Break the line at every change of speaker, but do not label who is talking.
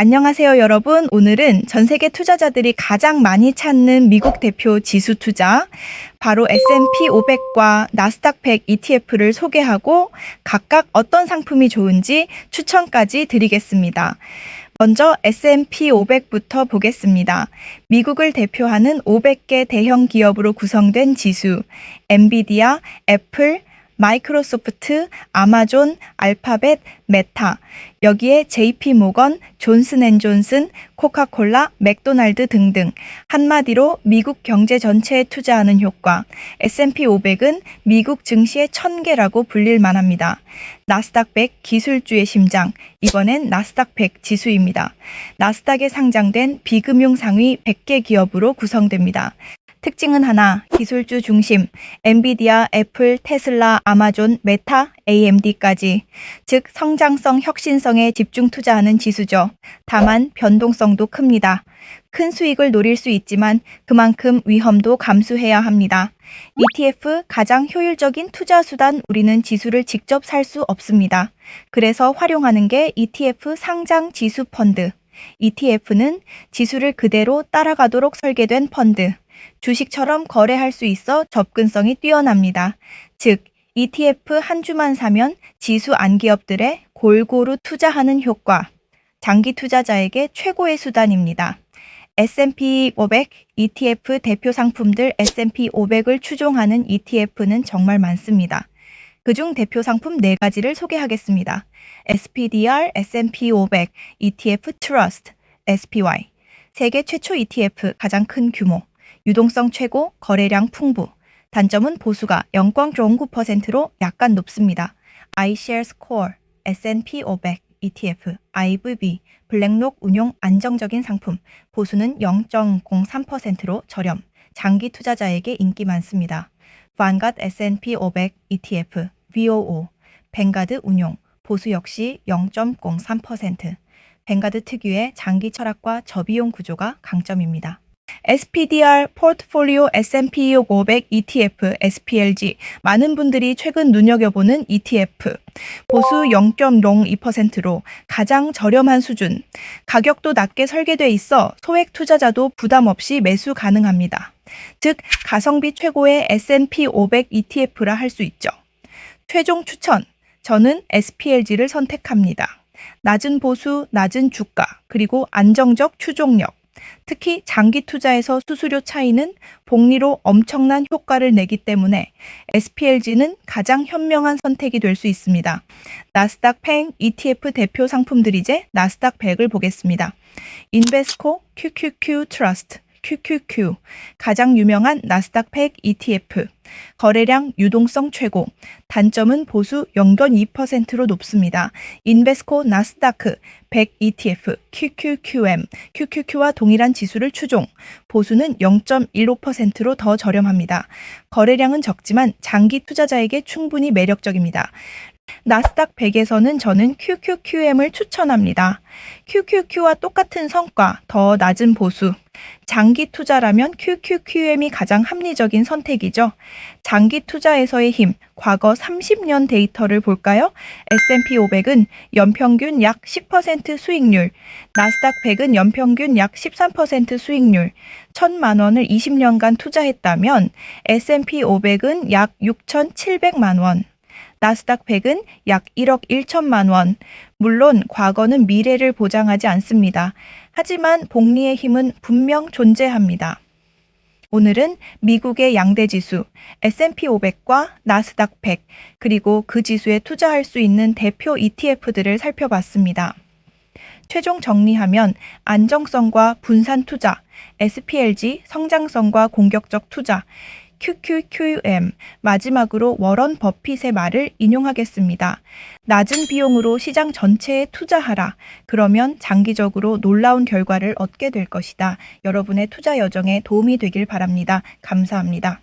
안녕하세요, 여러분. 오늘은 전 세계 투자자들이 가장 많이 찾는 미국 대표 지수 투자, 바로 S&P 500과 나스닥 100 ETF를 소개하고 각각 어떤 상품이 좋은지 추천까지 드리겠습니다. 먼저 S&P 500부터 보겠습니다. 미국을 대표하는 500개 대형 기업으로 구성된 지수, 엔비디아, 애플, 마이크로소프트, 아마존, 알파벳, 메타, 여기에 JP 모건, 존슨 앤 존슨, 코카콜라, 맥도날드 등등 한마디로 미국 경제 전체에 투자하는 효과 S&P 500은 미국 증시의 천개라고 불릴 만합니다. 나스닥 100 기술주의 심장, 이번엔 나스닥 100 지수입니다. 나스닥에 상장된 비금융 상위 100개 기업으로 구성됩니다. 특징은 하나, 기술주 중심, 엔비디아, 애플, 테슬라, 아마존, 메타, AMD까지. 즉, 성장성, 혁신성에 집중 투자하는 지수죠. 다만, 변동성도 큽니다. 큰 수익을 노릴 수 있지만 그만큼 위험도 감수해야 합니다. ETF 가장 효율적인 투자 수단 우리는 지수를 직접 살 수 없습니다. 그래서 활용하는 게 ETF 상장 지수 펀드. ETF는 지수를 그대로 따라가도록 설계된 펀드. 주식처럼 거래할 수 있어 접근성이 뛰어납니다. 즉, ETF 한 주만 사면 지수 안기업들의 골고루 투자하는 효과. 장기 투자자에게 최고의 수단입니다. S&P 500 ETF 대표 상품들 S&P 500을 추종하는 ETF는 정말 많습니다. 그중 대표 상품 4가지를 소개하겠습니다. SPDR S&P 500 ETF Trust SPY 세계 최초 ETF 가장 큰 규모 유동성 최고, 거래량 풍부. 단점은 보수가 0.09%로 약간 높습니다. iShares Core, S&P 500, ETF, IVB, 블랙록 운용 안정적인 상품, 보수는 0.03%로 저렴, 장기 투자자에게 인기 많습니다. 반갓 S&P 500 ETF, VOO, 뱅가드 운용, 보수 역시 0.03%. 뱅가드 특유의 장기 철학과 저비용 구조가 강점입니다. SPDR 포트폴리오 S&P 500 ETF SPLG 많은 분들이 최근 눈여겨보는 ETF 보수 0.02%로 가장 저렴한 수준 가격도 낮게 설계돼 있어 소액 투자자도 부담 없이 매수 가능합니다. 즉 가성비 최고의 S&P 500 ETF라 할 수 있죠. 최종 추천 저는 SPLG를 선택합니다. 낮은 보수, 낮은 주가, 그리고 안정적 추종력 특히 장기 투자에서 수수료 차이는 복리로 엄청난 효과를 내기 때문에 SPLG는 가장 현명한 선택이 될 수 있습니다. 나스닥 팽 ETF 대표 상품들이제 나스닥 100을 보겠습니다. 인베스코 QQQ 트러스트 QQQ, 가장 유명한 나스닥 팩 ETF, 거래량 유동성 최고, 단점은 보수 0.2%로 높습니다. 인베스코 나스다크 100 ETF, QQQM, QQQ와 동일한 지수를 추종, 보수는 0.15%로 더 저렴합니다. 거래량은 적지만 장기 투자자에게 충분히 매력적입니다. 나스닥 100에서는 저는 QQQM을 추천합니다. QQQ와 똑같은 성과, 더 낮은 보수. 장기 투자라면 QQQM이 가장 합리적인 선택이죠. 장기 투자에서의 힘, 과거 30년 데이터를 볼까요? S&P 500은 연평균 약 10% 수익률, 나스닥 100은 연평균 약 13% 수익률, 1천만 원을 20년간 투자했다면 S&P 500은 약 6,700만 원. 나스닥 100은 약 1억 1천만 원. 물론 과거는 미래를 보장하지 않습니다. 하지만 복리의 힘은 분명 존재합니다. 오늘은 미국의 양대 지수 S&P 500과 나스닥 100 그리고 그 지수에 투자할 수 있는 대표 ETF들을 살펴봤습니다. 최종 정리하면 안정성과 분산 투자, SPLG 성장성과 공격적 투자, QQQM 마지막으로 워런 버핏의 말을 인용하겠습니다. 낮은 비용으로 시장 전체에 투자하라. 그러면 장기적으로 놀라운 결과를 얻게 될 것이다. 여러분의 투자 여정에 도움이 되길 바랍니다. 감사합니다.